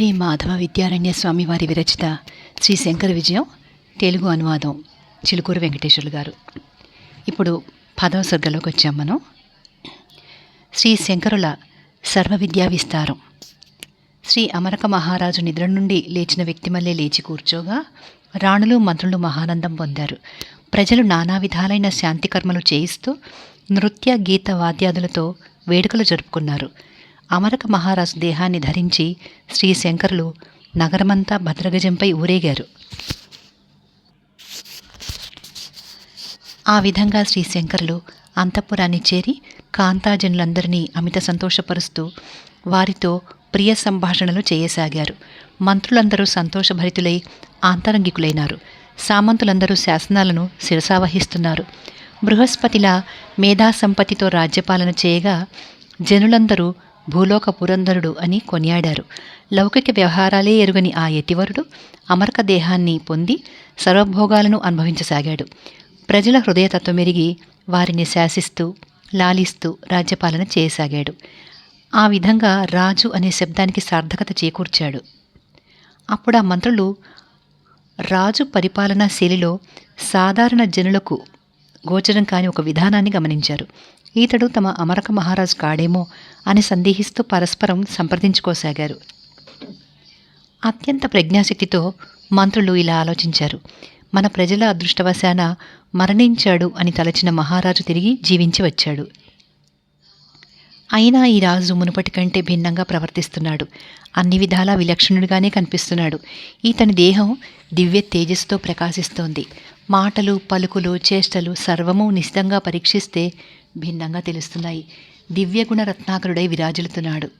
శ్రీ మాధవ విద్యారణ్య స్వామి వారి విరచిత శ్రీ శంకర విజయం తెలుగు అనువాదం చిలుకూరు వెంకటేశ్వర్లు గారు. ఇప్పుడు పదవ సర్గలోకి వచ్చాం మనం. శ్రీ శంకరుల సర్వ విద్యా విస్తారం. శ్రీ అమరక మహారాజు నిద్ర నుండి లేచిన వ్యక్తి మళ్ళీ లేచి కూర్చోగా రాణులు మంత్రులు మహానందం పొందారు. ప్రజలు నానా విధాలైన శాంతి కర్మలు చేయిస్తూ నృత్య గీత వాద్యాదులతో వేడుకలు జరుపుకున్నారు. అమరక మహారాజు దేహాన్ని ధరించి శ్రీ శంకరులు నగరమంతా భద్రగజంపై ఊరేగారు. ఆ విధంగా శ్రీ శంకరులు అంతఃపురాన్ని చేరి కాంతాజనులందరినీ అమిత సంతోషపరుస్తూ వారితో ప్రియ సంభాషణలు చేయసాగారు. మంత్రులందరూ సంతోషభరితులై ఆంతరంగికులైనారు సామంతులందరూ శాసనాలను శిరసావహిస్తున్నారు. బృహస్పతిలా మేధాసంపతితో రాజ్యపాలన చేయగా జనులందరూ భూలోక పురంధరుడు అని కొనియాడారు. లౌకిక వ్యవహారాలే ఎరుగని ఆ యతివరుడు అమరక దేహాన్ని పొంది సర్వభోగాలను అనుభవించసాగాడు. ప్రజల హృదయతత్వమెరిగి వారిని శాసిస్తూ లాలిస్తూ రాజ్యపాలన చేయసాగాడు. ఆ విధంగా రాజు అనే శబ్దానికి సార్థకత చేకూర్చాడు. అప్పుడు ఆ మంత్రులు రాజు పరిపాలనా శైలిలో సాధారణ జనులకు గోచరం కాని ఒక విధానాన్ని గమనించారు. ఈతడు తమ అమరక మహారాజు కాడేమో అని సందేహిస్తూ పరస్పరం సంప్రదించుకోసాగారు. అత్యంత ప్రజ్ఞాశక్తితో మంత్రులు ఇలా ఆలోచించారు. మన ప్రజల అదృష్టవశాన మరణించాడు అని తలచిన మహారాజు తిరిగి జీవించి వచ్చాడు. అయినా ఈ రాజు మునుపటి కంటే భిన్నంగా ప్రవర్తిస్తున్నాడు. అన్ని విధాలా విలక్షణుడిగానే కనిపిస్తున్నాడు. ఇతని దేహం దివ్య తేజస్సుతో ప్రకాశిస్తోంది. మాటలు పలుకులు చేష్టలు సర్వము నిశితంగా పరీక్షిస్తే భిన్నంగా తెలుస్తున్నాయి. దివ్యగుణ రత్నాకరుడై విరాజిల్లుతున్నాడు.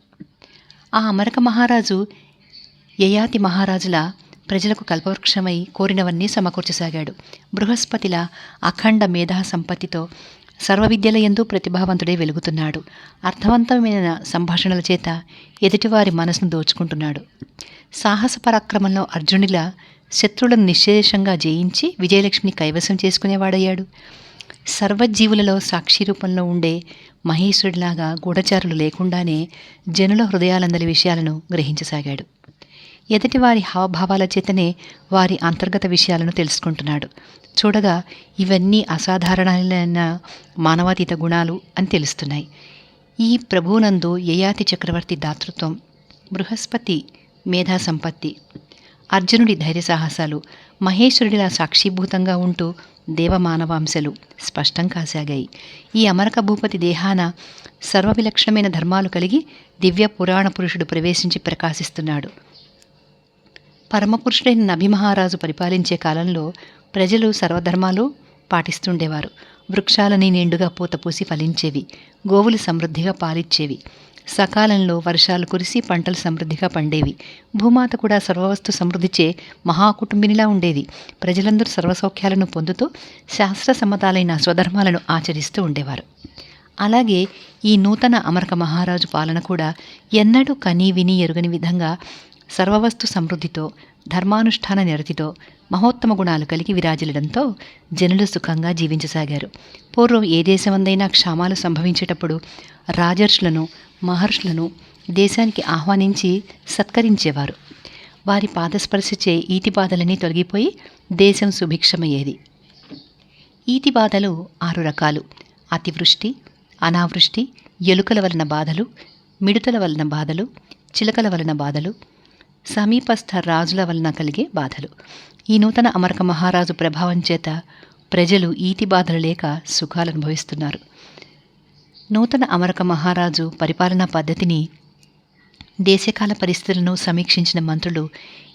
ఆ అమరక మహారాజు యయాతి మహారాజుల ప్రజలకు కల్పవృక్షమై కోరినవన్నీ సమకూర్చసాగాడు. బృహస్పతిల అఖండ మేధా సంపత్తితో సర్వ విద్యల ఎందు ప్రతిభావంతుడే వెలుగుతున్నాడు. అర్థవంతమైన సంభాషణల చేత ఎదుటివారి మనసును దోచుకుంటున్నాడు. సాహస పరాక్రమంలో అర్జునుడిలా శత్రువులను నిశ్శేషంగా జయించి విజయలక్ష్మిని కైవసం చేసుకునేవాడయ్యాడు. సర్వజీవులలో సాక్షి రూపంలో ఉండే మహేశ్వరుడిలాగా గూఢచారులు లేకుండానే జనుల హృదయాలందరి విషయాలను గ్రహించసాగాడు. ఎదుటివారి హావభావాల చేతనే వారి అంతర్గత విషయాలను తెలుసుకుంటున్నాడు. చూడగా ఇవన్నీ అసాధారణమైన మానవాతీత గుణాలు అని తెలుస్తున్నాయి. ఈ ప్రభువునందు యయాతి చక్రవర్తి దాతృత్వం బృహస్పతి మేధా సంపత్తి అర్జునుడి ధైర్య సాహసాలు మహేశ్వరుడిలా సాక్షిభూతంగా ఉంటూ దేవమానవాంశలు స్పష్టం కాసాగాయి. ఈ అమరక భూపతి దేహాన సర్వవిలక్షణమైన ధర్మాలు కలిగి దివ్య పురాణ పురుషుడు ప్రవేశించి ప్రకాశిస్తున్నాడు. పరమపురుషుడైన నభిమహారాజు పరిపాలించే కాలంలో ప్రజలు సర్వధర్మాలు పాటిస్తుండేవారు. వృక్షాలని నిండుగా పూతపూసి ఫలించేవి. గోవులు సమృద్ధిగా పాలిచ్చేవి. సకాలంలో వర్షాలు కురిసి పంటలు సమృద్ధిగా పండేవి. భూమాత కూడా సర్వవస్తు సమృద్ధిచే మహాకుటుంబినిలా ఉండేది. ప్రజలందరూ సర్వసౌఖ్యాలను పొందుతూ శాస్త్ర సమ్మతాలైన స్వధర్మాలను ఆచరిస్తూ ఉండేవారు. అలాగే ఈ నూతన అమరక మహారాజు పాలన కూడా ఎన్నడూ కనీ విని ఎరుగని విధంగా సర్వవస్తు సమృద్ధితో ధర్మానుష్ఠాన నిరతితో మహోత్తమ గుణాలు కలిగి విరాజిల్లడంతో జనులు సుఖంగా జీవించసాగారు. పూర్వం ఏ దేశమందైనా క్షామాలు సంభవించేటప్పుడు రాజర్షులను మహర్షులను దేశానికి ఆహ్వానించి సత్కరించేవారు. వారి పాదస్పర్శచే ఈతి బాధలన్నీ తొలగిపోయి దేశం సుభిక్షమయ్యేది. ఈతి బాధలు ఆరు రకాలు. అతివృష్టి అనావృష్టి ఎలుకల వలన బాధలు మిడుతల వలన బాధలు చిలకల వలన బాధలు సమీపస్థ రాజుల వలన కలిగే బాధలు. ఈ నూతన అమరక మహారాజు ప్రభావం చేత ప్రజలు ఈతి బాధలు లేక సుఖాలు అనుభవిస్తున్నారు. నూతన అమరక మహారాజు పరిపాలనా పద్ధతిని దేశకాల పరిస్థితులను సమీక్షించిన మంత్రులు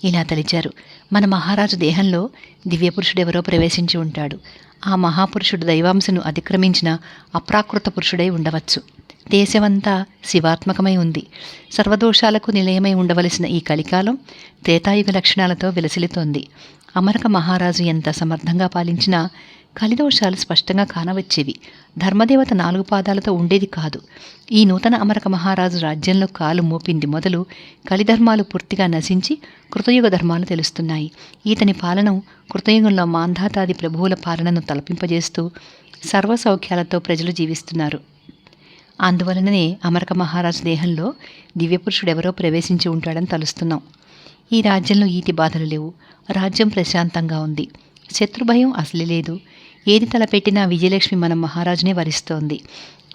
ఇలా తలిచారు. మన మహారాజు దేహంలో దివ్యపురుషుడెవరో ప్రవేశించి ఉంటాడు. ఆ మహాపురుషుడు దైవాంశను అతిక్రమించిన అప్రాకృత పురుషుడై ఉండవచ్చు. దేశమంతా శివాత్మకమై ఉంది. సర్వదోషాలకు నిలయమై ఉండవలసిన ఈ కలికాలం త్రేతాయుగ లక్షణాలతో విలసిల్లుతోంది. అమరక మహారాజు ఎంత సమర్థంగా పాలించినా కలిదోషాలు స్పష్టంగా కానవచ్చేవి. ధర్మదేవత నాలుగు పాదాలతో ఉండేది కాదు. ఈ నూతన అమరక మహారాజు రాజ్యంలో కాలు మోపింది మొదలు కలిధర్మాలు పూర్తిగా నశించి కృతయుగ ధర్మాలు తెలుస్తున్నాయి. ఈతని పాలన కృతయుగంలో మాంధాతాది ప్రభువుల పాలనను తలపింపజేస్తూ సర్వసౌఖ్యాలతో ప్రజలు జీవిస్తున్నారు. అందువలననే అమరక మహారాజు దేహంలో దివ్యపురుషుడెవరో ప్రవేశించి ఉంటాడని తలుస్తున్నాం. ఈ రాజ్యంలో ఈతి బాధలు లేవు. రాజ్యం ప్రశాంతంగా ఉంది. శత్రుభయం అసలు లేదు. ఏది తలపెట్టినా విజయలక్ష్మి మన మహారాజునే వరిస్తోంది.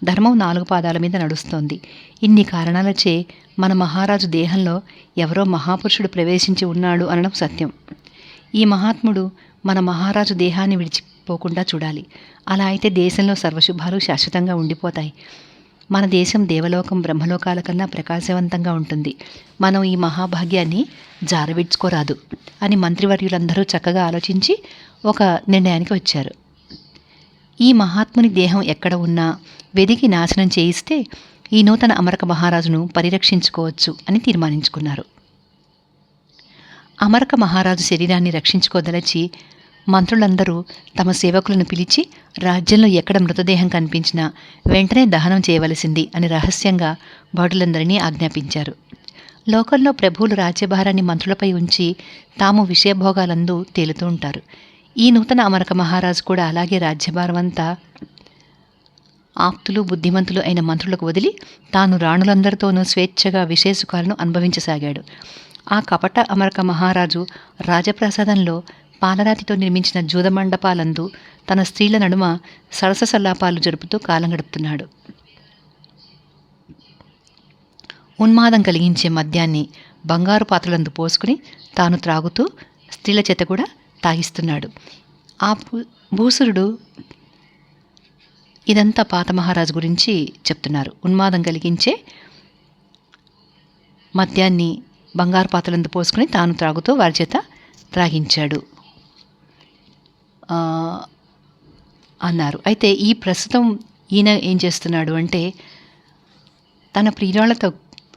ధర్మం నాలుగు పాదాల మీద నడుస్తోంది. ఇన్ని కారణాలచే మన మహారాజు దేహంలో ఎవరో మహాపురుషుడు ప్రవేశించి ఉన్నాడు అనడం సత్యం. ఈ మహాత్ముడు మన మహారాజు దేహాన్ని విడిచిపోకుండా చూడాలి. అలా అయితే దేశంలో సర్వశుభాలు శాశ్వతంగా ఉండిపోతాయి. మన దేశం దేవలోకం బ్రహ్మలోకాల కన్నా ప్రకాశవంతంగా ఉంటుంది. మనం ఈ మహాభాగ్యాన్ని జారవిడ్చుకోరాదు అని మంత్రివర్యులందరూ చక్కగా ఆలోచించి ఒక నిర్ణయానికి వచ్చారు. ఈ మహాత్ముని దేహం ఎక్కడ ఉన్నా వెదికి నాశనం చేయిస్తే ఈ నూతన అమరక మహారాజును పరిరక్షించుకోవచ్చు అని తీర్మానించుకున్నారు. అమరక మహారాజు శరీరాన్ని రక్షించుకోదలచి మంత్రులందరూ తమ సేవకులను పిలిచి రాజ్యంలో ఎక్కడ మృతదేహం కనిపించినా వెంటనే దహనం చేయవలసింది అని రహస్యంగా భటులందరినీ ఆజ్ఞాపించారు. లోకంలో ప్రభువులు రాజ్యభారాన్ని మంత్రులపై ఉంచి తాము విషయభోగాలందు తేలుతూ ఉంటారు. ఈ నూతన అమరక మహారాజు కూడా అలాగే రాజ్యభారమంతా ఆప్తులు బుద్ధిమంతులు అయిన మంత్రులకు వదిలి తాను రాణులందరితోనూ స్వేచ్ఛగా విశేషుకాలను అనుభవించసాగాడు. ఆ కపట అమరక మహారాజు రాజప్రసాదంలో పాలరాతితో నిర్మించిన జూదమండపాలందు తన స్త్రీల నడుమ సరస సల్లాపాలు జరుపుతూ కాలం గడుపుతున్నాడు. ఉన్మాదం కలిగించే మద్యాన్ని బంగారు పాత్రలందు పోసుకుని తాను త్రాగుతూ స్త్రీల చేత కూడా తాగిస్తున్నాడు. ఆ భూ- భూసురుడు ఇదంతా పాత మహారాజు గురించి చెప్తున్నారు. ఉన్మాదం కలిగించే మద్యాన్ని బంగారు పాత్రలందు పోసుకుని తాను త్రాగుతూ వారి చేత త్రాగించాడు. అన్నారు. అయితే ఈ ప్రస్తుతం ఈయన ఏం చేస్తున్నాడు అంటే తన ప్రియురాళ్ళతో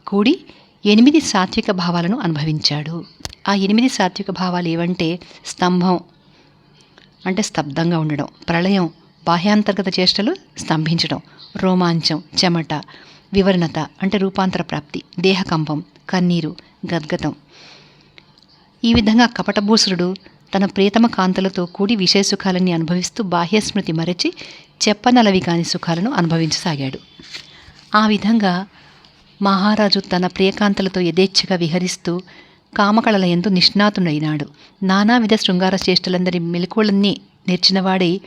కూడి ఎనిమిది సాత్విక భావాలను అనుభవించాడు. ఆ ఎనిమిది సాత్విక భావాలు ఏవంటే స్తంభం అంటే స్తబ్దంగా ఉండడం ప్రళయం బాహ్యాంతర్గత చేష్టలు స్తంభించడం రోమాంచం చెమట వివరణత అంటే రూపాంతర ప్రాప్తి దేహకంపం కన్నీరు గద్గతం. ఈ విధంగా కపటభూసురుడు తన ప్రియతమ కాంతలతో కూడి విషయ సుఖాలన్నీ అనుభవిస్తూ బాహ్య స్మృతి మరచి చెప్పనలవి కాని సుఖాలను అనుభవించసాగాడు. ఆ విధంగా మహారాజు తన ప్రియకాంతలతో యథేచ్ఛగా విహరిస్తూ కామకళల ఎందు నిష్ణాతుడైనాడు. నానావిధ శృంగార చేష్టలందరి మెలకువలన్నీ నేర్చినవాడై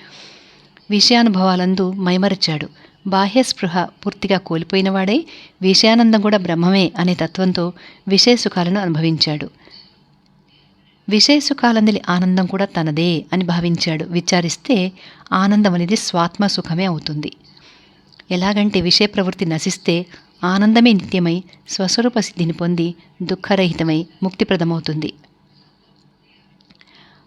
విషయానుభవాలందు మైమరిచాడు. బాహ్య స్పృహ పూర్తిగా కోల్పోయినవాడై విషయానందం కూడా బ్రహ్మమే అనే తత్వంతో విషయ సుఖాలను అనుభవించాడు. విషయ సుఖాలందలి ఆనందం కూడా తనదే అని భావించాడు. విచారిస్తే ఆనందం అనేది స్వాత్మ సుఖమే అవుతుంది. ఎలాగంటే విషయ ప్రవృత్తి నశిస్తే ఆనందమే నిత్యమై స్వస్వరూప సిద్ధిని పొంది దుఃఖరహితమై ముక్తిప్రదమవుతుంది.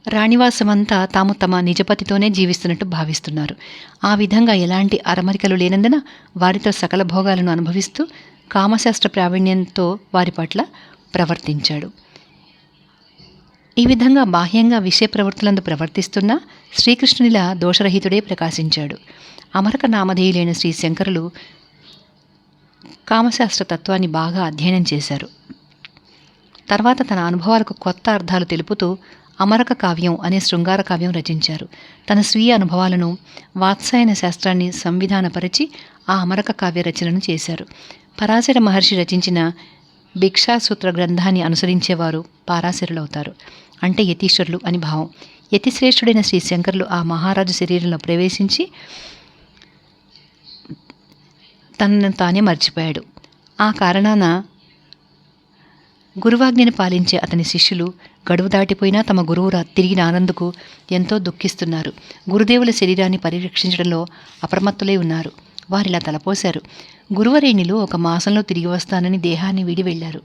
రాణివాసమంతా తాము తమ నిజపతితోనే జీవిస్తున్నట్టు భావిస్తున్నారు. ఆ విధంగా ఎలాంటి అరమరికలు లేనందున వారితో సకల భోగాలను అనుభవిస్తూ కామశాస్త్ర ప్రావీణ్యంతో వారి పట్ల ప్రవర్తించాడు. ఈ విధంగా బాహ్యంగా విషయ ప్రవృత్తులందు ప్రవర్తిస్తున్న శ్రీకృష్ణునిలా దోషరహితుడే ప్రకాశించాడు. అమరక నామధేయులైన శ్రీ శంకరులు కామశాస్త్ర తత్వాన్ని బాగా అధ్యయనం చేశారు. తర్వాత తన అనుభవాలకు కొత్త అర్థాలు తెలుపుతూ అమరక కావ్యం అనే శృంగార కావ్యం రచించారు. తన స్వీయ అనుభవాలను వాత్సాయన శాస్త్రాన్ని సంవిధానపరిచి ఆ అమరక కావ్య రచనను చేశారు. పరాశర మహర్షి రచించిన భిక్షాసూత్ర గ్రంథాన్ని అనుసరించేవారు పారాశరులవుతారు. అంటే యతీశ్వరులు అని భావం. యతిశ్రేష్ఠుడైన శ్రీ శంకరులు ఆ మహారాజు శరీరంలో ప్రవేశించి తనను తానే మర్చిపోయాడు. ఆ కారణాన గురువాజ్ఞని పాలించే అతని శిష్యులు గడువు దాటిపోయినా తమ గురువు తిరిగి రానందుకు ఎంతో దుఃఖిస్తున్నారు. గురుదేవుల శరీరాన్ని పరిరక్షించడంలో అప్రమత్తులై ఉన్నారు. వారిలా తలపోశారు. గురువరేణిలు ఒక మాసంలో తిరిగి వస్తానని దేహాన్ని వీడి వెళ్ళారు.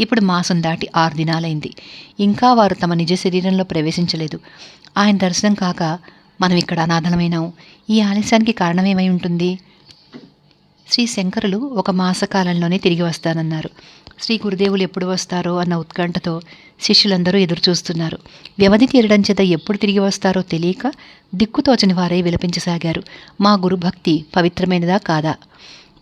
ఇప్పుడు మాసం దాటి ఆరు దినాలైంది. ఇంకా వారు తమ నిజ శరీరంలో ప్రవేశించలేదు. ఆయన దర్శనం కాక మనం ఇక్కడ అనాథలమైనాం. ఈ ఆలస్యానికి కారణమేమై ఉంటుంది? శ్రీ శంకరులు ఒక మాసకాలంలోనే తిరిగి వస్తానన్నారు. శ్రీ గురుదేవులు ఎప్పుడు వస్తారో అన్న ఉత్కంఠతో శిష్యులందరూ ఎదురుచూస్తున్నారు. వ్యవధి తీరడం చేత ఎప్పుడు తిరిగి వస్తారో తెలియక దిక్కుతోచని వారై విలపించసాగారు. మా గురుభక్తి పవిత్రమైనదా కాదా?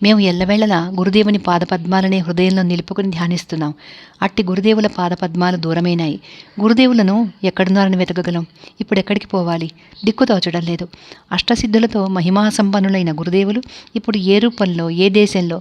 మేము ఎల్లవేళలా గురుదేవుని పాదపద్మాలనే హృదయంలో నిలుపుకుని ధ్యానిస్తున్నాం. అట్టి గురుదేవుల పాదపద్మాలు దూరమైనాయి. గురుదేవులను ఎక్కడున్నారని వెతకగలం. ఇప్పుడెక్కడికి పోవాలి? దిక్కు తోచడం లేదు. అష్టసిద్ధులతో మహిమా సంపన్నులైన గురుదేవులు ఇప్పుడు ఏ రూపంలో ఏ దేశంలో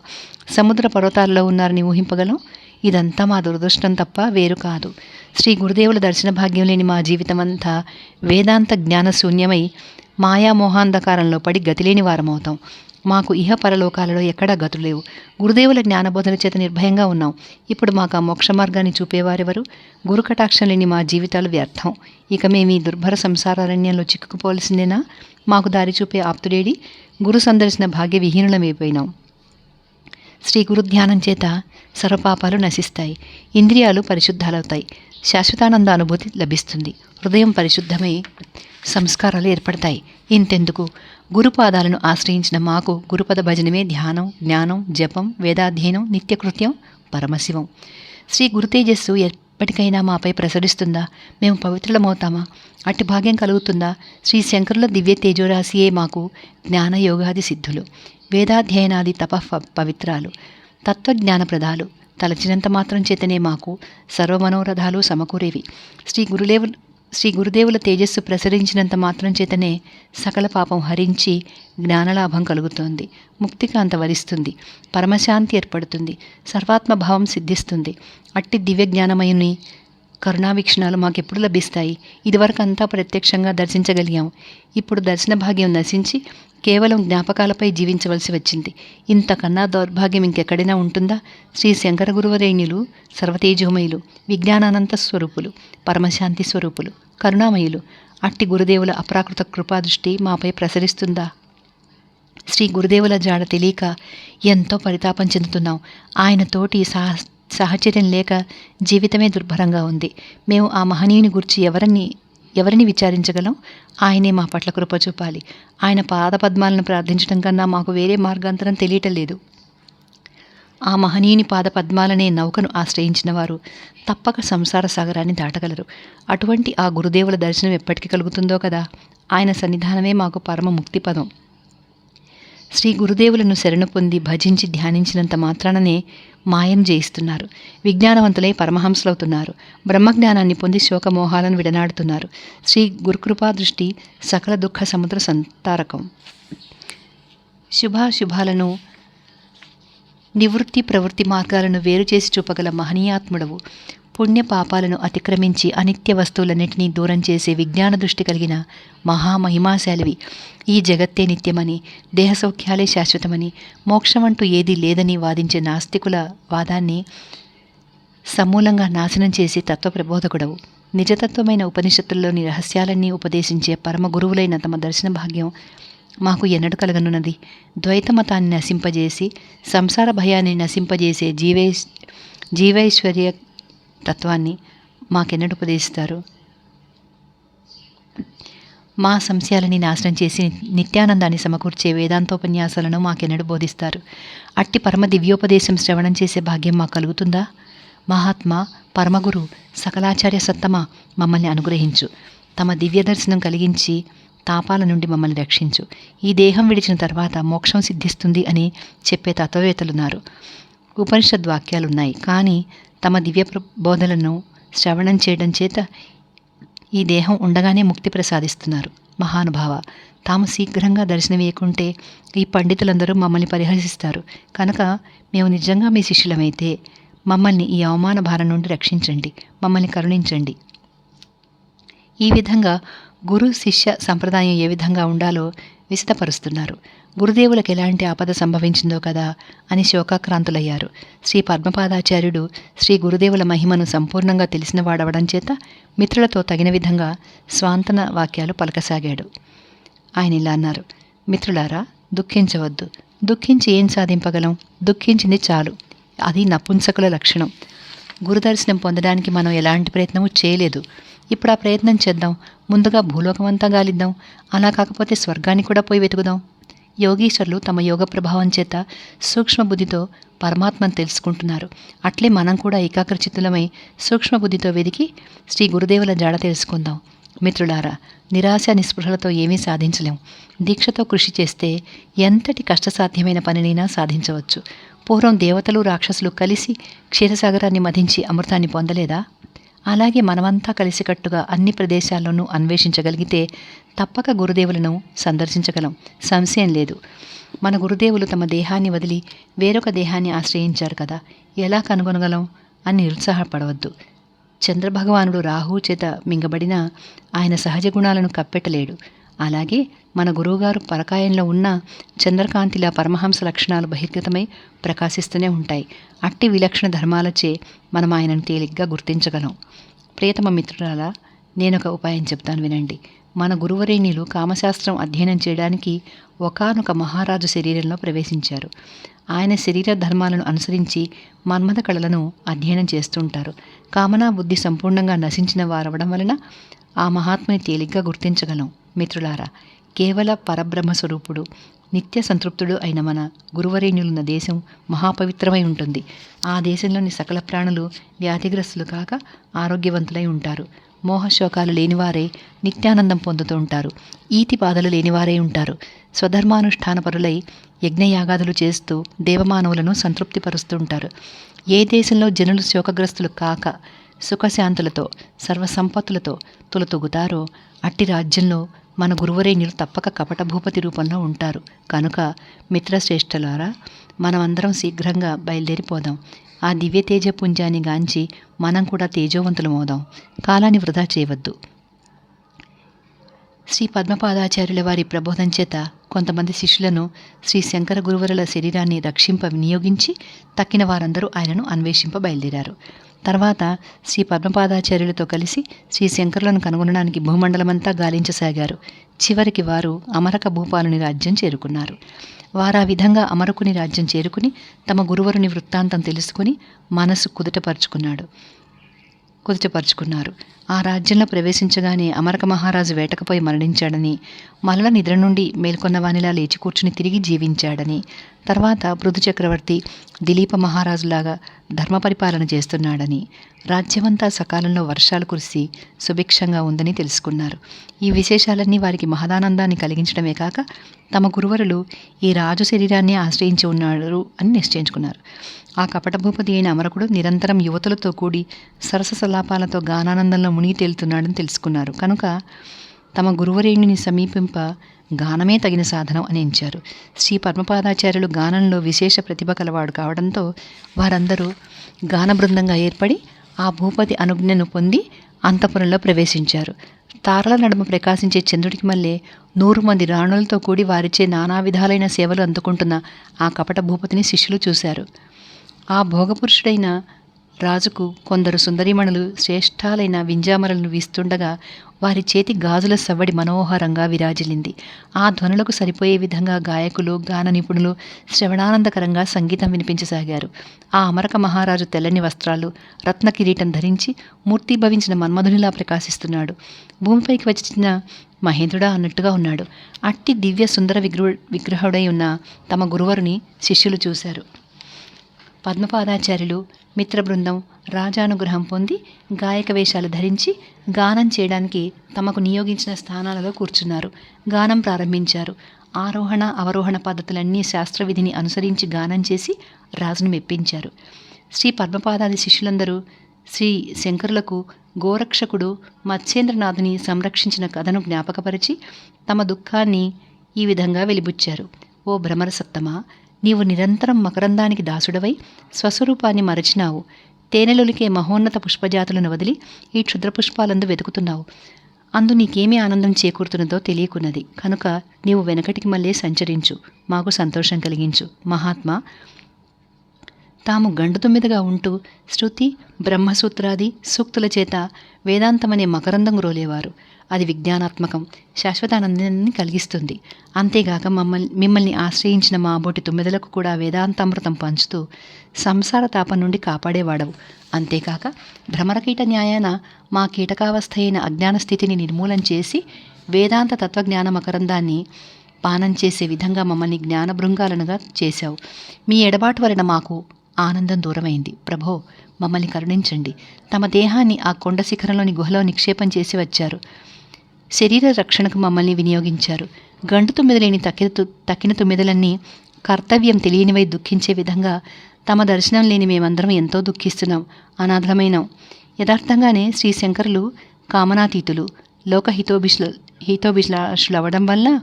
సముద్ర పర్వతాల్లో ఉన్నారని ఊహింపగలం? ఇదంతా మా దురదృష్టం తప్ప వేరు కాదు. శ్రీ గురుదేవుల దర్శన భాగ్యం లేని మా జీవితం అంతా వేదాంత జ్ఞాన శూన్యమై మాయామోహాంధకారంలో పడి గతిలేని వారమవుతాం. మాకు ఇహ పరలోకాలలో ఎక్కడా గతులు లేవు. గురుదేవుల జ్ఞానబోధన చేత నిర్భయంగా ఉన్నాం. ఇప్పుడు మాకు ఆ మోక్ష మార్గాన్ని చూపేవారెవరు? గురుకటాక్షం లేని మా జీవితాలు వ్యర్థం. ఇక మేము ఈ దుర్భర సంసారారణ్యంలో చిక్కుకుపోవలసిందేనా? మాకు దారి చూపే ఆప్తుడేడి? గురు సందర్శన భాగ్య విహీనులమైపోయినాం. శ్రీ గురు ధ్యానం చేత సర్వపాపాలు నశిస్తాయి. ఇంద్రియాలు పరిశుద్ధాలవుతాయి. శాశ్వతానంద అనుభూతి లభిస్తుంది. హృదయం పరిశుద్ధమై సంస్కారాలు ఏర్పడతాయి. ఇంతెందుకు? గురుపాదాలను ఆశ్రయించిన మాకు గురుపద భజనమే ధ్యానం జ్ఞానం జపం వేదాధ్యయనం నిత్యకృత్యం పరమశివం. శ్రీ గురుతేజస్సు ఎప్పటికైనా మాపై ప్రసరిస్తుందా? మేము పవిత్రులమవుతామా? అట్టి భాగ్యం కలుగుతుందా? శ్రీ శంకరుల దివ్య తేజోరాశియే మాకు జ్ఞాన యోగాది సిద్ధులు. వేదాధ్యయనాది తప పవిత్రాలు తత్వజ్ఞానప్రదాలు తలచినంత మాత్రం చేతనే మాకు సర్వమనోరథాలు సమకూరేవి. శ్రీ గురులేవు శ్రీ గురుదేవుల తేజస్సు ప్రసరించినంత మాత్రం చేతనే సకల పాపం హరించి జ్ఞానలాభం కలుగుతోంది. ముక్తికాంత వరిస్తుంది. పరమశాంతి ఏర్పడుతుంది. సర్వాత్మభావం సిద్ధిస్తుంది. అట్టి దివ్య జ్ఞానమయుని కరుణావీక్షణాలు మాకెప్పుడు లభిస్తాయి? ఇదివరకు అంతా ప్రత్యక్షంగా దర్శించగలిగాం. ఇప్పుడు దర్శన భాగ్యం నశించి కేవలం జ్ఞాపకాలపై జీవించవలసి వచ్చింది. ఇంతకన్నా దౌర్భాగ్యం ఇంకెక్కడైనా ఉంటుందా? శ్రీ శంకర గురువరేణ్యులు సర్వతేజోమయులు విజ్ఞానానంత స్వరూపులు పరమశాంతి స్వరూపులు కరుణామయులు అట్టి గురుదేవుల అప్రాకృత కృపాదృష్టి మాపై ప్రసరిస్తుందా? శ్రీ గురుదేవుల జాడ తెలియక ఎంతో పరితాపం చెందుతున్నాం. ఆయన తోటి సహ సాహచర్యం లేక జీవితమే దుర్భరంగా ఉంది. మేము ఆ మహనీయుని గురించి ఎవరిని ఎవరిని విచారించగలం? ఆయనే మా పట్ల కృప చూపాలి. ఆయన పాదపద్మాలను ప్రార్థించడం కన్నా మాకు వేరే మార్గాంతరం తెలియటం లేదు. ఆ మహనీయుని పాద పద్మాలనే నౌకను ఆశ్రయించిన వారు తప్పక సంసార సాగరాన్ని దాటగలరు. అటువంటి ఆ గురుదేవుల దర్శనం ఎప్పటికీ కలుగుతుందో కదా? ఆయన సన్నిధానమే మాకు పరమ ముక్తి పదం శ్రీ గురుదేవులను శరణు పొంది భజించి ధ్యానించినంత మాత్రాననే మాయం జయిస్తున్నారు. విజ్ఞానవంతులై పరమహంసలవుతున్నారు. బ్రహ్మజ్ఞానాన్ని పొంది శోకమోహాలను విడనాడుతున్నారు. శ్రీ గురుకృపా దృష్టి సకల దుఃఖ సముద్ర సంతారకం. శుభాశుభాలను నివృత్తి ప్రవృత్తి మార్గాలను వేరు చేసి చూపగల మహనీయాత్ముడవు. పుణ్య పాపాలను అతిక్రమించి అనిత్య వస్తువులన్నింటినీ దూరం చేసే విజ్ఞాన దృష్టి కలిగిన మహామహిమాశాలివి. ఈ జగత్తే నిత్యమని దేహ సౌఖ్యాలే శాశ్వతమని మోక్షమంటూ ఏదీ లేదని వాదించే నాస్తికుల వాదాన్ని సమూలంగా నాశనం చేసి తత్వ ప్రబోధకుడవు. నిజతత్వమైన ఉపనిషత్తుల్లోని రహస్యాలన్నీ ఉపదేశించే పరమ గురువులైన తమ దర్శన భాగ్యం మాకు ఎన్నడు కలగనున్నది. ద్వైత మతాన్ని నశింపజేసి సంసార భయాన్ని నశింపజేసే జీవై జీవైశ్వర్య తత్వాన్ని మాకెన్నడు ఉపదేశిస్తారు? మా సంశయాలని నాశనం చేసి నిత్యానందాన్ని సమకూర్చే వేదాంతోపన్యాసాలను మాకెన్నడు బోధిస్తారు? అట్టి పరమ దివ్యోపదేశం శ్రవణం చేసే భాగ్యం మాకు కలుగుతుందా? మహాత్మా పరమగురు సకలాచార్య సత్తమ మమ్మల్ని అనుగ్రహించు. తమ దివ్య దర్శనం కలిగించి తాపాల నుండి మమ్మల్ని రక్షించు. ఈ దేహం విడిచిన తర్వాత మోక్షం సిద్ధిస్తుంది అని చెప్పే తత్వవేత్తలున్నారు. ఉపనిషద్ వాక్యాలున్నాయి కానీ తమ దివ్య బోధలను శ్రవణం చేయడం చేత ఈ దేహం ఉండగానే ముక్తి ప్రసాదిస్తున్నారు. మహానుభావ తాము శీఘ్రంగా దర్శనమేయకుంటే ఈ పండితులందరూ మమ్మల్ని పరిహసిస్తారు. కనుక మేము నిజంగా మీ శిష్యులమైతే మమ్మల్ని ఈ అవమాన భారం నుండి రక్షించండి. మమ్మల్ని కరుణించండి. ఈ విధంగా గురు శిష్య సంప్రదాయం ఏ విధంగా ఉండాలో విసితపరుస్తున్నారు. గురుదేవులకు ఎలాంటి ఆపద సంభవించిందో కదా అని శోకాక్రాంతులయ్యారు. శ్రీ పద్మపాదాచార్యుడు శ్రీ గురుదేవుల మహిమను సంపూర్ణంగా తెలిసినవాడవడం చేత మిత్రులతో తగిన విధంగా స్వాంతన వాక్యాలు పలకసాగాడు. ఆయన ఇలా అన్నారు మిత్రులారా దుఃఖించవద్దు. దుఃఖించి ఏం సాధింపగలం? దుఃఖించింది చాలు. అది నపుంసకుల లక్షణం. గురుదర్శనం పొందడానికి మనం ఎలాంటి ప్రయత్నము చేయలేదు. ఇప్పుడు ఆ ప్రయత్నం చేద్దాం. ముందుగా భూలోకం అంతా గాలిద్దాం. అలా కాకపోతే స్వర్గాన్ని కూడా పోయి వెతుకుదాం. యోగీశ్వరులు తమ యోగ ప్రభావం చేత సూక్ష్మబుద్ధితో పరమాత్మను తెలుసుకుంటున్నారు. అట్లే మనం కూడా ఏకాగ్రచిత్తులమై సూక్ష్మ బుద్ధితో వెదికి శ్రీ గురుదేవుల జాడ తెలుసుకుందాం. మిత్రులారా నిరాశ నిస్పృహలతో ఏమీ సాధించలేం. దీక్షతో కృషి చేస్తే ఎంతటి కష్టసాధ్యమైన పనినైనా సాధించవచ్చు. పూర్వం దేవతలు రాక్షసులు కలిసి క్షీరసాగరాన్ని మధించి అమృతాన్ని పొందలేదా? అలాగే మనమంతా కలిసికట్టుగా అన్ని ప్రదేశాల్లోనూ అన్వేషించగలిగితే తప్పక గురుదేవులను సందర్శించగలం. సంశయం లేదు. మన గురుదేవులు తమ దేహాన్ని వదిలి వేరొక దేహాన్ని ఆశ్రయించారు కదా. ఎలా కనుగొనగలం? అని నిరుత్సాహపడవద్దు. చంద్రభగవానుడు రాహు చేత మింగబడిన ఆయన సహజ గుణాలను కప్పెట్టలేడు. అలాగే మన గురువుగారు పరకాయంలో ఉన్న చంద్రకాంతిలా పరమహంస లక్షణాలు బహిర్గతమై ప్రకాశిస్తూనే ఉంటాయి. అట్టి విలక్షణ ధర్మాలచే మనం ఆయనను తేలిగ్గా గుర్తించగలం. ప్రియతమ మిత్రులారా నేనొక ఉపాయం చెప్తాను వినండి. మన గురువరేణిలు కామశాస్త్రం అధ్యయనం చేయడానికి ఒకానొక మహారాజు శరీరంలో ప్రవేశించారు. ఆయన శరీర ధర్మాలను అనుసరించి మన్మథ కళలను అధ్యయనం చేస్తుంటారు. కామనా బుద్ధి సంపూర్ణంగా నశించిన వారవడం వలన ఆ మహాత్మని తేలిగ్గా గుర్తించగలం. మిత్రులారా కేవల పరబ్రహ్మ స్వరూపుడు నిత్య సంతృప్తుడు అయిన మన గురువరేణ్యులున్న దేశం మహాపవిత్రమై ఉంటుంది. ఆ దేశంలోని సకల ప్రాణులు వ్యాధిగ్రస్తులు కాక ఆరోగ్యవంతులై ఉంటారు. మోహశోకాలు లేనివారే నిత్యానందం పొందుతూ ఉంటారు. ఈతి బాధలు లేనివారే ఉంటారు. స్వధర్మానుష్ఠానపరులై యజ్ఞయాగాదులు చేస్తూ దేవమానవులను సంతృప్తిపరుస్తూ ఉంటారు. ఏ దేశంలో జనులు శోకగ్రస్తులు కాక సుఖశాంతులతో సర్వసంపత్తులతో తులతొగుతారో అట్టి రాజ్యంలో మన గురువరేణ్యులు తప్పక కపట భూపతి రూపంలో ఉంటారు. కనుక మిత్రశ్రేష్ఠలారా మనమందరం శీఘ్రంగా బయలుదేరిపోదాం. ఆ దివ్య తేజపుంజాన్ని గాంచి మనం కూడా తేజోవంతులమవుదాం. కాలాన్ని వృధా చేయవద్దు. శ్రీ పద్మపాదాచార్యుల వారి ప్రబోధం చేత కొంతమంది శిష్యులను శ్రీ శంకర గురువరుల శరీరాన్ని రక్షింప వినియోగించి తక్కిన వారందరూ ఆయనను అన్వేషింప బయలుదేరారు. తర్వాత శ్రీ పద్మపాదాచార్యులతో కలిసి శ్రీ శంకరులను కనుగొనడానికి భూమండలమంతా గాలించసాగారు. చివరికి వారు అమరక భూపాలుని రాజ్యం చేరుకున్నారు. వారు ఆ విధంగా అమరకుని రాజ్యం చేరుకుని తమ గురువరుని వృత్తాంతం తెలుసుకుని మనసు కుదుటపరుచుకున్నాడు. కుదుటపరుచుకున్నారు. ఆ రాజ్యంలో ప్రవేశించగానే అమరక మహారాజు వేటకపోయి మరణించాడని మరల నిద్ర నుండి మేల్కొన్న వానిలా లేచి కూర్చుని తిరిగి జీవించాడని తర్వాత పృథు చక్రవర్తి దిలీప మహారాజులాగా ధర్మ పరిపాలన చేస్తున్నాడని రాజ్యమంతా సకాలంలో వర్షాలు కురిసి సుభిక్షంగా ఉందని తెలుసుకున్నారు. ఈ విశేషాలన్నీ వారికి మహదానందాన్ని కలిగించడమే కాక తమ గురువరులు ఈ రాజు శరీరాన్ని ఆశ్రయించి ఉన్నారు అని నిశ్చయించుకున్నారు. ఆ కపటభూపతి అయిన అమరకుడు నిరంతరం యువతులతో కూడి సరస సలాపాలతో గానానందంలో మునిగి తేలుతున్నాడని తెలుసుకున్నారు. కనుక తమ గురువరేణుని సమీపింప గానమే తగిన సాధనం అని ఎంచారు. శ్రీ పద్మపాదాచార్యులు గానంలో విశేష ప్రతిభ కలవాడు కావడంతో వారందరూ గాన బృందంగా ఏర్పడి ఆ భూపతి అనుజ్ఞను పొంది అంతఃపురంలో ప్రవేశించారు. తారల నడుమ ప్రకాశించే చంద్రుడికి మళ్ళీ నూరు మంది రాణులతో కూడి వారిచే నానా విధాలైన సేవలు అందుకుంటున్న ఆ కపట భూపతిని శిష్యులు చూశారు. ఆ భోగపురుషుడైన రాజుకు కొందరు సుందరిమణులు శ్రేష్ఠాలైన వింజామరలను వీస్తుండగా వారి చేతి గాజుల సవ్వడి మనోహరంగా విరాజిల్లింది. ఆ ధ్వనులకు సరిపోయే విధంగా గాయకులు గాన నిపుణులు శ్రవణానందకరంగా సంగీతం వినిపించసాగారు. ఆ అమరక మహారాజు తెల్లని వస్త్రాలు రత్న కిరీటం ధరించి మూర్తిభవించిన మన్మధునిలా ప్రకాశిస్తున్నాడు. భూమిపైకి వచ్చిన మహేంద్రుడా అన్నట్టుగా ఉన్నాడు. అట్టి దివ్య సుందర విగ్రహ విగ్రహుడై ఉన్న తమ గురువరుని శిష్యులు చూశారు. పద్మపాదాచార్యులు మిత్ర బృందం రాజానుగ్రహం పొంది గాయక వేషాలు ధరించి గానం చేయడానికి తమకు నియోగించిన స్థానాలలో కూర్చున్నారు. గానం ప్రారంభించారు. ఆరోహణ అవరోహణ పద్ధతులన్నీ శాస్త్రవిధిని అనుసరించి గానం చేసి రాజును మెప్పించారు. శ్రీ పద్మపాదాది శిష్యులందరూ శ్రీ శంకరులకు గోరక్షకుడు మత్స్యేంద్రనాథుని సంరక్షించిన కథను జ్ఞాపకపరిచి తమ దుఃఖాన్ని ఈ విధంగా వెలిబుచ్చారు. ఓ భ్రమర సత్తమా నీవు నిరంతరం మకరందానికి దాసుడవై స్వస్వరూపాన్ని మరచినావు. తేనెలొలికే మహోన్నత పుష్పజాతులను వదిలి ఈ క్షుద్రపుష్పాలందు వెతుకుతున్నావు. అందు నీకేమీ ఆనందం చేకూరుతున్నదో తెలియకున్నది. కనుక నీవు వెనకటికి మళ్ళీ సంచరించు. మాకు సంతోషం కలిగించు. మహాత్మా తాము గండుతుమ్మిదగా ఉంటూ శృతి బ్రహ్మసూత్రాది సూక్తుల చేత వేదాంతమనే మకరందం రోలేవారు. అది విజ్ఞానాత్మకం. శాశ్వతానందాన్ని కలిగిస్తుంది. అంతేగాక మమ్మల్ని మిమ్మల్ని ఆశ్రయించిన మా బోటి తొమ్మిదలకు కూడా వేదాంతామృతం పంచుతూ సంసార తాపం నుండి కాపాడేవాడవు. అంతేకాక భ్రమరకీట న్యాయాన మా కీటకావస్థ అయిన అజ్ఞాన స్థితిని నిర్మూలన చేసి వేదాంత తత్వజ్ఞాన మకరందాన్ని పానం చేసే విధంగా మమ్మల్ని జ్ఞాన భృంగాలనుగా చేశావు. మీ ఎడబాటు వలన మాకు ఆనందం దూరమైంది. ప్రభో మమ్మల్ని కరుణించండి. తమ దేహాన్ని ఆ కొండ శిఖరంలోని గుహలో నిక్షేపం చేసి వచ్చారు. శరీర రక్షణకు మమ్మల్ని వినియోగించారు. గంటు తొమ్మిదలేని తక్కిన తక్కిన తొమ్మిదలన్నీ కర్తవ్యం తెలియనివై దుఃఖించే విధంగా తమ దర్శనం లేని మేమందరం ఎంతో దుఃఖిస్తున్నాం అనాథమైనాం యథార్థంగానే శ్రీ శంకరులు కామనాతీతులు లోక హితోభిష హితోభిలాషులు అవ్వడం వల్ల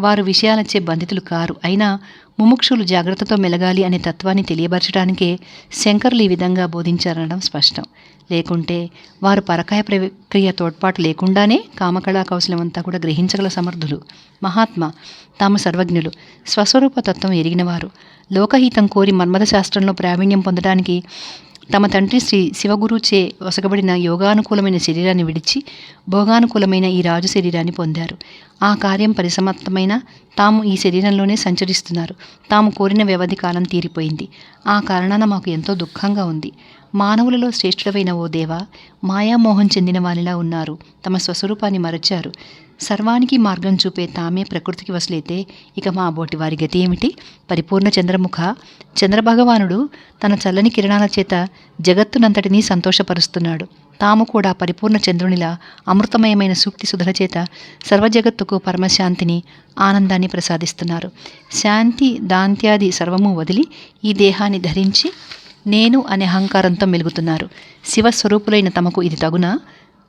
వారు విషయాలచ్చే బంధితులు కారు. అయినా ముముక్షులు జాగ్రత్తతో మెలగాలి అనే తత్వాన్ని తెలియబరచడానికే శంకర్లు ఈ విధంగా బోధించారనడం స్పష్టం. లేకుంటే వారు పరకాయ ప్రక్రియ తోడ్పాటు లేకుండానే కామకళా కౌశలం అంతా కూడా గ్రహించగల సమర్థులు. మహాత్మ తాము సర్వజ్ఞులు. స్వస్వరూప తత్వం ఎరిగినవారు. లోకహితం కోరి మన్మథ శాస్త్రంలో ప్రావీణ్యం పొందడానికి తమ తండ్రి శ్రీ శివగురుచే వసగబడిన యోగానుకూలమైన శరీరాన్ని విడిచి భోగానుకూలమైన ఈ రాజు శరీరాన్ని పొందారు. ఆ కార్యం పరిసమర్థమైన తాము ఈ శరీరంలోనే సంచరిస్తున్నారు. తాము కోరిన వ్యవధి కాలం తీరిపోయింది. ఆ కారణాన మాకు ఎంతో దుఃఖంగా ఉంది. మానవులలో శ్రేష్ఠుడమైన ఓ దేవా మాయామోహం చెందిన వారిలా ఉన్నారు. తమ స్వస్వరూపాన్ని మరచారు. సర్వానికి మార్గం చూపే తామే ప్రకృతికి వసులైతే ఇక మా బోటి వారి గతి ఏమిటి? పరిపూర్ణ చంద్రముఖ చంద్రభగవానుడు తన చల్లని కిరణాల చేత జగత్తునంతటినీ సంతోషపరుస్తున్నాడు. తాము కూడా పరిపూర్ణ చంద్రునిలా అమృతమయమైన సూక్తి సుధల చేత సర్వజగత్తుకు పరమశాంతిని ఆనందాన్ని ప్రసాదిస్తున్నారు. శాంతి దాంత్యాది సర్వము వదిలి ఈ దేహాన్ని ధరించి నేను అనే అహంకారంతో మెలుగుతున్నారు. శివస్వరూపులైన తమకు ఇది తగునా?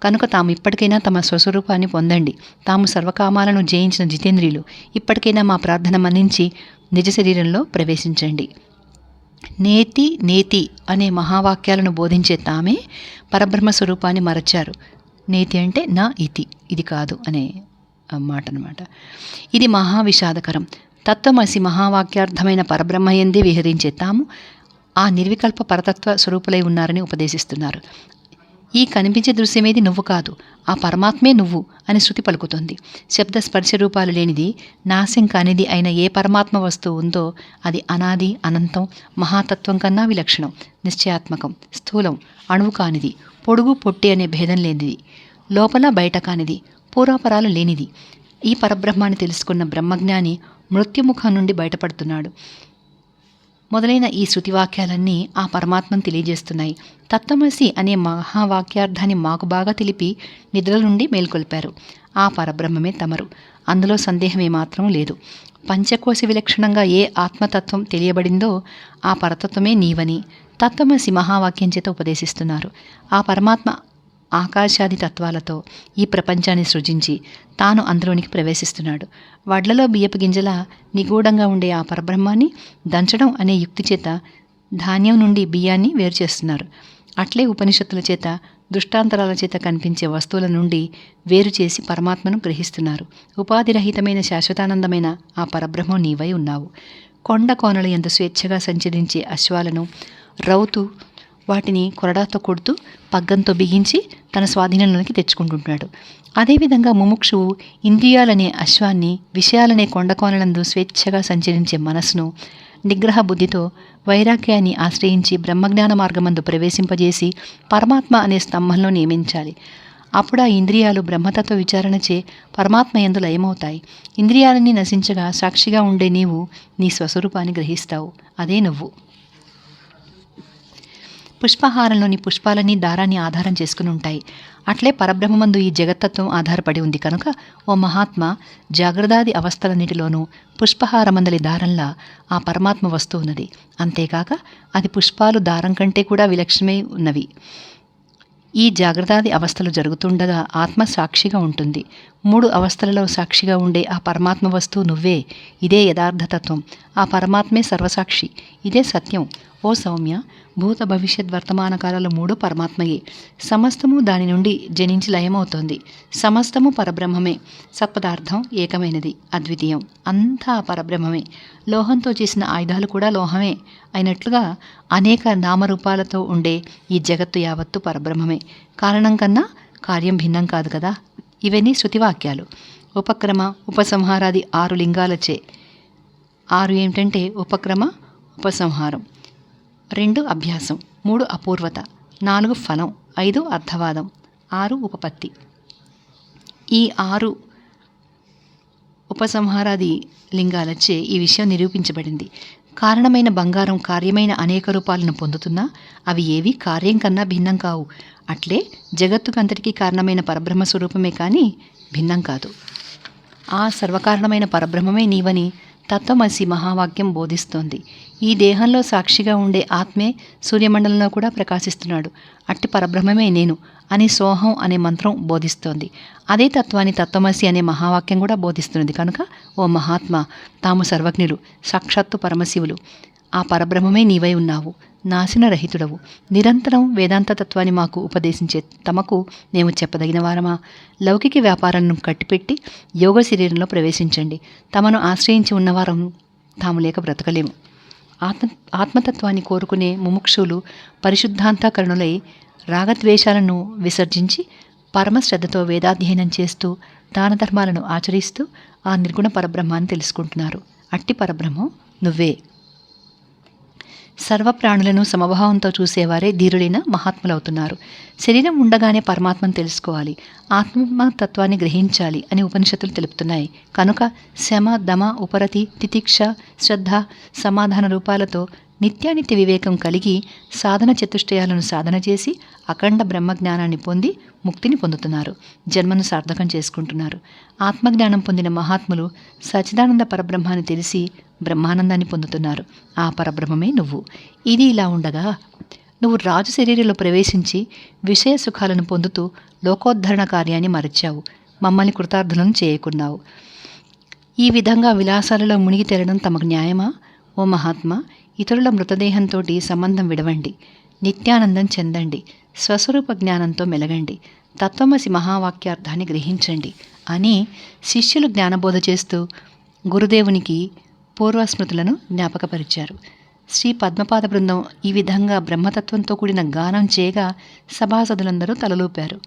కనుక తాము ఇప్పటికైనా తమ స్వస్వరూపాన్ని పొందండి. తాము సర్వకామాలను జయించిన జితేంద్రియులు ఇప్పటికైనా మా ప్రార్థన మన్నించి నిజ శరీరంలో ప్రవేశించండి. నేతి నేతి అనే మహావాక్యాలను బోధించే తామే పరబ్రహ్మ స్వరూపాన్ని మరచారు. నేతి అంటే నా ఇతి ఇది కాదు అనే మాట అనమాట ఇది మహా విషాదకరం తత్వమసి మహావాక్యార్థమైన పరబ్రహ్మయందే విహరించే తాము ఆ నిర్వికల్ప పరతత్వ స్వరూపులై ఉన్నారని ఉపదేశిస్తున్నారు. ఈ కనిపించే దృశ్యమేది నువ్వు కాదు. ఆ పరమాత్మే నువ్వు అని శృతి పలుకుతుంది. శబ్ద స్పర్శ రూపాలు లేనిది నాశం కానిది అయిన ఏ పరమాత్మ వస్తువు ఉందో అది అనాది అనంతం మహాతత్వం కన్నా విలక్షణం నిశ్చయాత్మకం స్థూలం అణువు కానిది పొడుగు పొట్టి అనే భేదం లేనిది లోపల బయట కానిది పూర్వాపరాలు లేనిది. ఈ పరబ్రహ్మాన్ని తెలుసుకున్న బ్రహ్మజ్ఞాని మృత్యుముఖం నుండి బయటపడుతున్నాడు. మొదలైన ఈ శృతివాక్యాలన్నీ ఆ పరమాత్మను తెలియజేస్తున్నాయి. తత్వమసి అనే మహావాక్యార్థాన్ని మాకు బాగా తెలిపి నిద్ర నుండి మేల్కొల్పారు. ఆ పరబ్రహ్మమే తమరు. అందులో సందేహం ఏమాత్రం లేదు. పంచకోశ విలక్షణంగా ఏ ఆత్మతత్వం తెలియబడిందో ఆ పరతత్వమే నీవని తత్వమసి మహావాక్యం చేత ఉపదేశిస్తున్నారు. ఆ పరమాత్మ ఆకాశాది తత్వాలతో ఈ ప్రపంచాన్ని సృజించి తాను అందులోనికి ప్రవేశిస్తున్నాడు. వడ్లలో బియ్యపు గింజల నిగూఢంగా ఉండే ఆ పరబ్రహ్మాన్ని దంచడం అనే యుక్తి చేత ధాన్యం నుండి బియ్యాన్ని వేరు చేస్తున్నారు. అట్లే ఉపనిషత్తుల చేత దృష్టాంతరాల చేత కనిపించే వస్తువుల నుండి వేరు చేసి పరమాత్మను గ్రహిస్తున్నారు. ఉపాధిరహితమైన శాశ్వతానందమైన ఆ పరబ్రహ్మం నీవై ఉన్నావు. కొండ కోనల ఎంత స్వేచ్ఛగా సంచరించే అశ్వాలను రౌతు వాటిని కొరడాతో కొడుతూ పగ్గంతో బిగించి తన స్వాధీనంలోనికి తెచ్చుకుంటుంటాడు. అదేవిధంగా ముముక్షువు ఇంద్రియాలనే అశ్వాన్ని విషయాలనే కొండకోనలందు స్వేచ్ఛగా సంచరించే మనస్సును నిగ్రహ బుద్ధితో వైరాగ్యాన్ని ఆశ్రయించి బ్రహ్మజ్ఞాన మార్గమందు ప్రవేశింపజేసి పరమాత్మ అనే స్తంభంలో నియమించాలి. అప్పుడు ఆ ఇంద్రియాలు బ్రహ్మతత్వ విచారణచే పరమాత్మ ఎందు లయమవుతాయి. ఇంద్రియాలన్నీ నశించగా సాక్షిగా ఉండే నీవు నీ స్వస్వరూపాన్ని గ్రహిస్తావు. అదే నువ్వు. పుష్పహారంలోని పుష్పాలన్నీ దారాన్ని ఆధారం చేసుకుని ఉంటాయి. అట్లే పరబ్రహ్మమందు ఈ జగత్తత్వం ఆధారపడి ఉంది కనుక ఓ మహాత్మ జాగ్రదాది అవస్థలన్నిటిలోనూ పుష్పహారమందలి దారంలా ఆ పరమాత్మ వస్తూ ఉన్నది. అంతేకాక అది పుష్పాలు దారం కంటే కూడా విలక్షణమై ఉన్నవి. ఈ జాగ్రత్తాది అవస్థలు జరుగుతుండగా ఆత్మ సాక్షిగా ఉంటుంది. మూడు అవస్థలలో సాక్షిగా ఉండే ఆ పరమాత్మ వస్తువు నువ్వే. ఇదే యథార్థతత్వం. ఆ పరమాత్మే సర్వసాక్షి. ఇదే సత్యం. ఓ సౌమ్య భూత భవిష్యత్ వర్తమాన కాలాలు మూడు పరమాత్మయే. సమస్తము దాని నుండి జనించి లయమవుతోంది. సమస్తము పరబ్రహ్మమే. సత్పదార్థం ఏకమైనది. అద్వితీయం. అంతా పరబ్రహ్మమే. లోహంతో చేసిన ఆయుధాలు కూడా లోహమే. అయినట్లుగా అనేక నామరూపాలతో ఉండే ఈ జగత్తు యావత్తు పరబ్రహ్మమే. కారణం కన్నా కార్యం భిన్నం కాదు కదా? ఇవన్నీ శృతివాక్యాలు. ఉపక్రమ ఉపసంహారాది ఆరు లింగాలచే. ఆరు ఏమిటంటే ఉపక్రమ ఉపసంహారం. రెండు అభ్యాసం మూడు అపూర్వత నాలుగు ఫలం ఐదు అర్థవాదం ఆరు ఉపపత్తి. ఈ ఆరు ఉపసంహారాది లింగాలచే ఈ విషయం నిరూపించబడింది. కారణమైన బంగారం కార్యమైన అనేక రూపాలను పొందుతున్నా అవి ఏవి కార్యం కన్నా భిన్నం కావు. అట్లే జగత్తుకంతటికీ కారణమైన పరబ్రహ్మ స్వరూపమే కానీ భిన్నం కాదు. ఆ సర్వకారణమైన పరబ్రహ్మమే నీవని తత్వమసి మహావాక్యం బోధిస్తోంది. ఈ దేహంలో సాక్షిగా ఉండే ఆత్మే సూర్యమండలంలో కూడా ప్రకాశిస్తున్నాడు. అట్టి పరబ్రహ్మమే నేను అని సోహం అనే మంత్రం బోధిస్తోంది. అదే తత్వాన్ని తత్వమసి అనే మహావాక్యం కూడా బోధిస్తున్నది. కనుక ఓ మహాత్మ తాము సర్వజ్ఞులు సాక్షాత్తు పరమశివులు ఆ పరబ్రహ్మమే నీవై ఉన్నావు. నాశనరహితుడవు. నిరంతరం వేదాంత తత్వాన్ని మాకు ఉపదేశించే తమకు మేము చెప్పదగిన వారమా? లౌకిక వ్యాపారాలను కట్టిపెట్టి యోగ శరీరంలో ప్రవేశించండి. తమను ఆశ్రయించి ఉన్నవారం తాము లేక బ్రతకలేము. ఆత్మ ఆత్మతత్వాన్ని కోరుకునే ముముక్షులు పరిశుద్ధాంతకరణులై రాగద్వేషాలను విసర్జించి పరమశ్రద్ధతో వేదాధ్యయనం చేస్తూ దానధర్మాలను ఆచరిస్తూ ఆ నిర్గుణ పరబ్రహ్మాన్ని తెలుసుకుంటున్నారు. అట్టి పరబ్రహ్మం నువ్వే. సర్వప్రాణులను సమభావంతో చూసేవారే ధీరులైన మహాత్ములవుతున్నారు. శరీరం ఉండగానే పరమాత్మను తెలుసుకోవాలి. ఆత్మతత్వాన్ని గ్రహించాలి అని ఉపనిషత్తులు తెలుపుతున్నాయి. కనుక శమ దమ ఉపరతి తితిక్ష శ్రద్ధ సమాధాన రూపాలతో నిత్యానిత్య వివేకం కలిగి సాధన చతుష్టయాలను సాధన చేసి అఖండ బ్రహ్మజ్ఞానాన్ని పొంది ముక్తిని పొందుతున్నారు. జన్మను సార్థకం చేసుకుంటున్నారు. ఆత్మజ్ఞానం పొందిన మహాత్ములు సచిదానంద పరబ్రహ్మాన్ని తెలిసి బ్రహ్మానందాన్ని పొందుతున్నారు. ఆ పరబ్రహ్మమే నువ్వు. ఇది ఇలా ఉండగా నువ్వు రాజు శరీరంలో ప్రవేశించి విషయ సుఖాలను పొందుతూ లోకోద్ధరణ కార్యాన్ని మరచావు. మమ్మల్ని కృతార్థులను చేయకున్నావు. ఈ విధంగా విలాసాలలో మునిగి తేలడం తమకు న్యాయమా? ఓ మహాత్మా ఇతరుల మృతదేహంతో సంబంధం విడవండి. నిత్యానందం చెందండి. స్వస్వరూప జ్ఞానంతో మెలగండి. తత్వమసి మహావాక్యార్థాన్ని గ్రహించండి. అని శిష్యులు జ్ఞానబోధ చేస్తూ గురుదేవునికి పూర్వస్మృతులను జ్ఞాపకపరిచారు. శ్రీ పద్మపాద బృందం ఈ విధంగా బ్రహ్మతత్వంతో కూడిన గానం చేయగా సభాసదులందరూ తలలూపారు.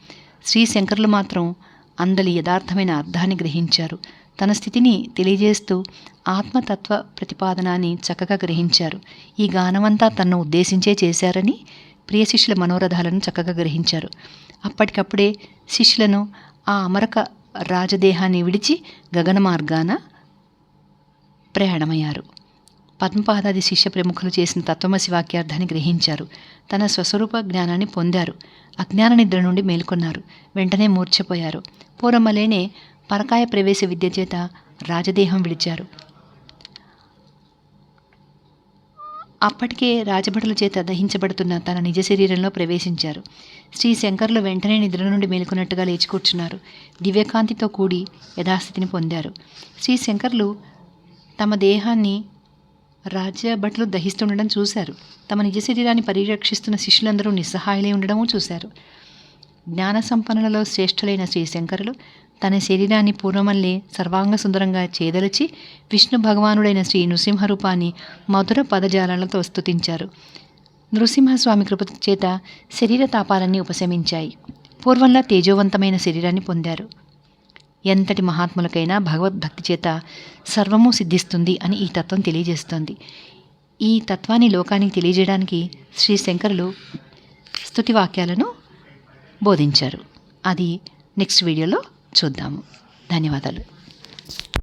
శ్రీ శంకరులు మాత్రం అందలి యథార్థమైన అర్థాన్ని గ్రహించారు. తన స్థితిని తెలియజేస్తూ ఆత్మతత్వ ప్రతిపాదనాన్ని చక్కగా గ్రహించారు. ఈ గానమంతా తనను ఉద్దేశించే చేశారని ప్రియ శిష్యుల మనోరథాలను చక్కగా గ్రహించారు. అప్పటికప్పుడే శిష్యులను ఆ అమరక రాజదేహాన్ని విడిచి గగన మార్గాన ప్రయాణమయ్యారు. పద్మపాదాది శిష్య ప్రముఖులు చేసిన తత్వమసి వాక్యార్థాన్ని గ్రహించారు. తన స్వస్వరూప జ్ఞానాన్ని పొందారు. అజ్ఞాన నిద్ర నుండి మేల్కొన్నారు. వెంటనే మూర్ఛపోయారు. పూర్వమలేనే పరకాయ ప్రవేశ విద్య చేత రాజదేహం విడిచారు. అప్పటికే రాజభటుల చేత దహించబడుతున్న తన నిజ శరీరంలో ప్రవేశించారు. శ్రీ శంకర్లు వెంటనే నిద్ర నుండి మేలుకున్నట్టుగా లేచి కూర్చున్నారు. దివ్యకాంతితో కూడి యథాస్థితిని పొందారు. శ్రీ శంకర్లు తమ దేహాన్ని రాజభటులు దహిస్తుండడం చూశారు. తమ నిజ శరీరాన్ని పరిరక్షిస్తున్న శిష్యులందరూ నిస్సహాయులై ఉండడము చూశారు. జ్ఞాన సంపన్నులలో శ్రేష్ఠులైన శ్రీ శంకరులు తన శరీరాన్ని పూర్వమల్లే సర్వాంగ సుందరంగా చేదలిచి విష్ణు భగవానుడైన శ్రీ నృసింహరూపాన్ని మధుర పదజాలాలతో స్తుతించారు. నృసింహస్వామి కృప చేత శరీర తాపాలన్నీ ఉపశమించాయి. పూర్వంలా తేజోవంతమైన శరీరాన్ని పొందారు. ఎంతటి మహాత్ములకైనా భగవద్భక్తి చేత సర్వము సిద్ధిస్తుంది అని ఈ తత్వం తెలియజేస్తోంది. ఈ తత్వాన్ని లోకానికి తెలియజేయడానికి శ్రీ శంకరులు స్తుతి వాక్యాలను బోధించారు. అది నెక్స్ట్ వీడియోలో చూద్దాము. ధన్యవాదాలు.